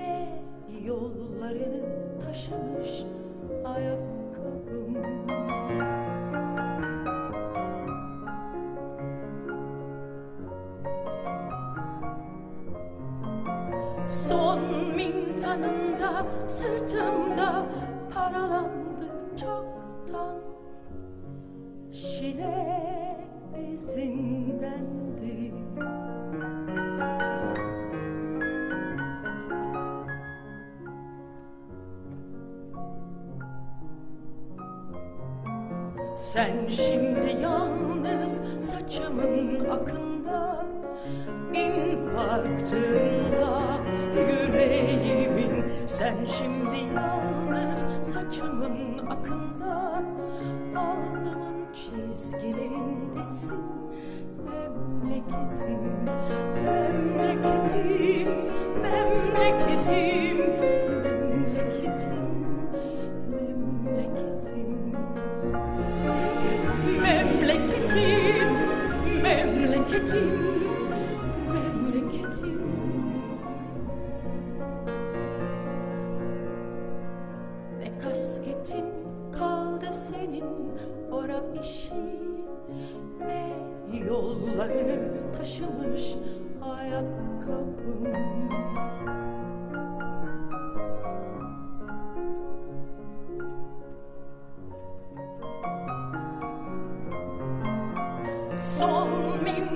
Ne yollarını taşımış ayakkabım. Son mintanında sırtımda paralandı çoktan. Şile bezindendi Sen şimdi yalnız saçımın akında infarktında yüreğimin. Sen şimdi yalnız saçımın akında Alnımın çizgilerindesin. Memleketim, memleketim, memleketim memleketim, memleketim. Ne kasketin kaldı senin ora işi Ne yollarını taşımış ayakkabım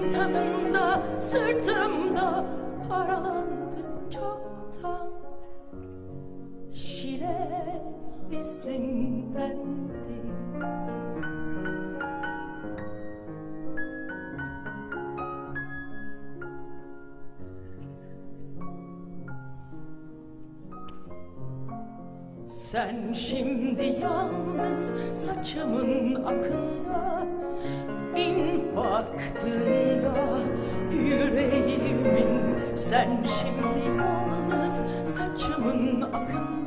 mintanında sırtımda paralandı çoktan. Şile bezindendi Sen şimdi yalnız saçımın akında infarktında Sen şimdi yalnız saçımın akında